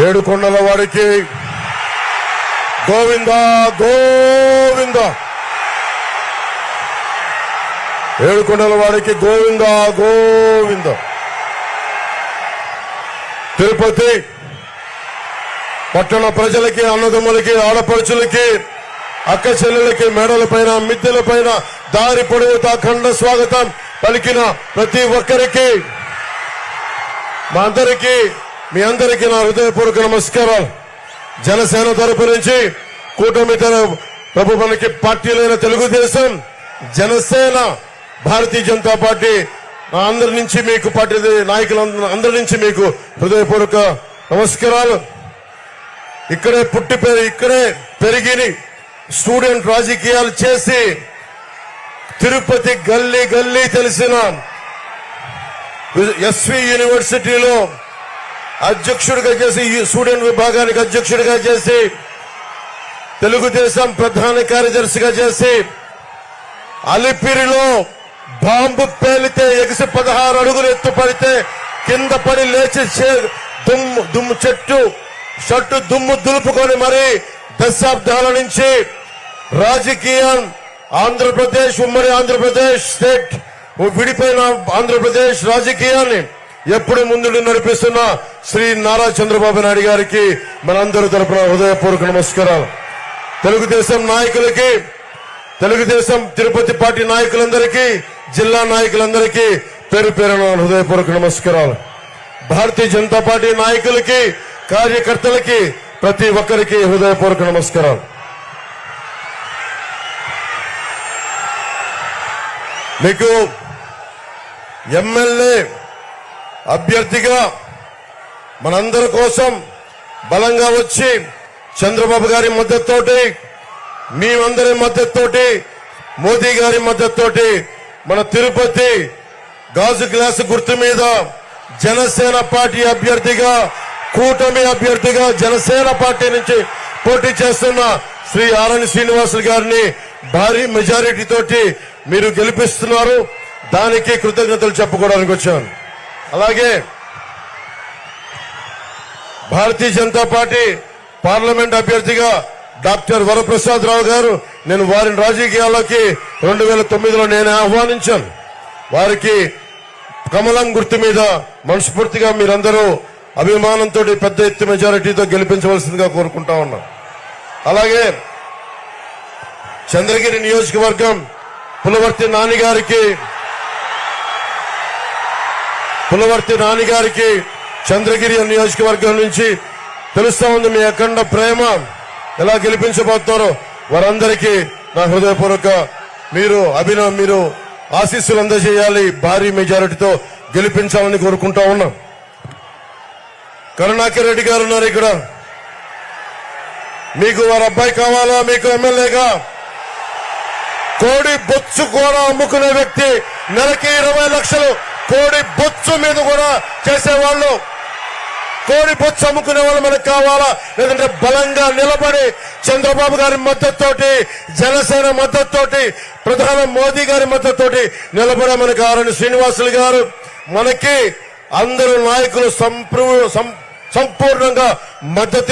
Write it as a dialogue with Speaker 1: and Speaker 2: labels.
Speaker 1: ఏడుకొండల వాడికి గోవింద గోవింద. ఏడుకొండల వాడికి గోవింద గోవింద. తిరుపతి పట్టణ ప్రజలకి అన్నదమ్ములకి ఆడపడుచులకి అక్క చెల్లెలకి మెడల పైన మిద్దెల పైన దారి పొడవుతా ఖండ స్వాగతం పలికిన ప్రతి ఒక్కరికి మా అందరికీ మీ అందరికీ నా హృదయపూర్వక నమస్కారాలు. జనసేన తరపు నుంచి కూటమి ప్రభు మనకి పార్టీలైన తెలుగుదేశం జనసేన భారతీయ జనతా పార్టీ అందరి నుంచి మీకు పార్టీ నాయకులు అందరి నుంచి మీకు హృదయపూర్వక నమస్కారాలు. ఇక్కడే పుట్టి ఇక్కడే పెరిగి స్టూడెంట్ రాజకీయాలు చేసి తిరుపతి గల్లీ గల్లీ తెలిసిన ఎస్వి యూనివర్సిటీలో అధ్యక్షుడిగా చేసి ఈ స్టూడెంట్ విభాగానికి అధ్యక్షుడిగా చేసి తెలుగుదేశం ప్రధాన కార్యదర్శిగా చేసి అలిపిరిలో బాంబు పేలితే ఎగిసి పదహారు అడుగులు ఎత్తు పడితే కింద పడి లేచి దుమ్ము దుమ్ము చెట్టు షట్టు దుమ్ము దులుపుకొని మరి దశాబ్దాల నుంచి రాజకీయం ఆంధ్రప్రదేశ్ ఉమ్మడి ఆంధ్రప్రదేశ్ స్టేట్ విడిపోయిన ఆంధ్రప్రదేశ్ రాజకీయాన్ని ఎప్పుడు ముందుండి నడిపిస్తున్న శ్రీ నారా చంద్రబాబు నాయుడు గారికి మనందరి తరపున హృదయపూర్వక నమస్కారాలు. తెలుగుదేశం నాయకులకి తెలుగుదేశం తిరుపతి పార్టీ నాయకులందరికీ జిల్లా నాయకులందరికీ పేరు పేరున హృదయపూర్వక నమస్కారాలు. భారతీయ జనతా పార్టీ నాయకులకి కార్యకర్తలకి ప్రతి ఒక్కరికి హృదయపూర్వక నమస్కారాలు. మీకు ఎమ్మెల్యే అభ్యర్థిగా మనందరి కోసం బలంగా వచ్చి చంద్రబాబు గారి మద్దతుతోటి మేమందరి మద్దతుతోటి మోదీ గారి మద్దతుతోటి మన తిరుపతి గాజు గ్లాసు గుర్తు మీద జనసేన పార్టీ అభ్యర్థిగా కూటమి అభ్యర్థిగా జనసేన పార్టీ నుంచి పోటీ చేస్తున్న శ్రీ ఆరణి శ్రీనివాసులు గారిని భారీ మెజారిటీ తోటి మీరు గెలిపిస్తున్నారు. దానికి కృతజ్ఞతలు చెప్పుకోవడానికి వచ్చాను. అలాగే భారతీయ జనతా పార్టీ పార్లమెంట్ అభ్యర్థిగా డాక్టర్ వరప్రసాద్ రావు గారు నేను వారిని రాజకీయాల్లోకి రెండు వేల తొమ్మిదిలో నేను ఆహ్వానించాను. వారికి కమలం గుర్తు మీద మనస్ఫూర్తిగా మీరందరూ అభిమానంతో పెద్ద ఎత్తు మెజారిటీతో గెలిపించవలసిందిగా కోరుకుంటా ఉన్నాం అలాగే చంద్రగిరి నియోజకవర్గం పులవర్తి నాని గారికి పులవర్తి నాన్నగారికి చంద్రగిరి నియోజకవర్గం నుంచి తెలుస్తా ఉంది మీ అఖండ ప్రేమ. ఎలా గెలిపించబోతున్నారో వారందరికీ నా హృదయపూర్వక మీరు అభినవ మీరు ఆశీస్సులు అందజేయాలి. భారీ మెజారిటీతో గెలిపించాలని కోరుకుంటా ఉన్నాం. కరుణాకర్ రెడ్డి గారు ఉన్నారు ఇక్కడ. మీకు వారి అబ్బాయి కావాలా? మీకు ఎమ్మెల్యేగా? కోడి బొచ్చు కూడా అమ్ముకునే వ్యక్తి నెలకి ఇరవై లక్షలు కోడి బొచ్చు మీద కూడా చేసేవాళ్ళు. కోడి బొచ్చు అమ్ముకునే వాళ్ళు మనకు కావాలా? లేదంటే బలంగా నిలబడి చంద్రబాబు గారి మద్దతుతోటి జనసేన మద్దతుతోటి ప్రధాని మోదీ గారి మద్దతుతోటి నిలబడే మనకు ఆరణి శ్రీనివాసులు గారు మనకి అందరు నాయకులు సం- సంపూర్ణంగా మద్దతు